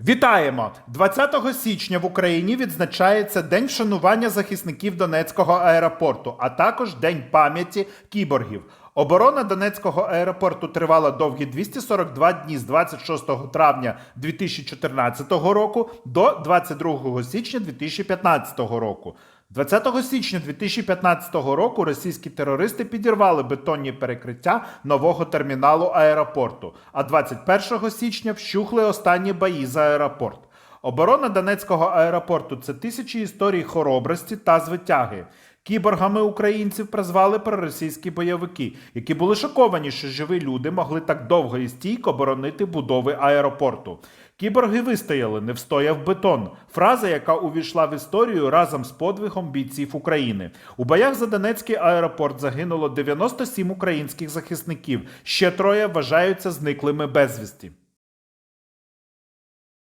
Вітаємо! 20 січня в Україні відзначається День вшанування захисників Донецького аеропорту, а також День пам'яті кіборгів. Оборона Донецького аеропорту тривала довгі 242 дні з 26 травня 2014 року до 22 січня 2015 року. 20 січня 2015 року російські терористи підірвали бетонні перекриття нового терміналу аеропорту, а 21 січня вщухли останні бої за аеропорт. Оборона Донецького аеропорту це тисячі історій хоробрості та звитяги. Кіборгами українців призвали проросійські бойовики, які були шоковані, що живі люди могли так довго і стійко боронити будови аеропорту. Кіборги вистояли, не встояв бетон. Фраза, яка увійшла в історію разом з подвигом бійців України. У боях за Донецький аеропорт загинуло 97 українських захисників. Ще троє вважаються зниклими безвісті.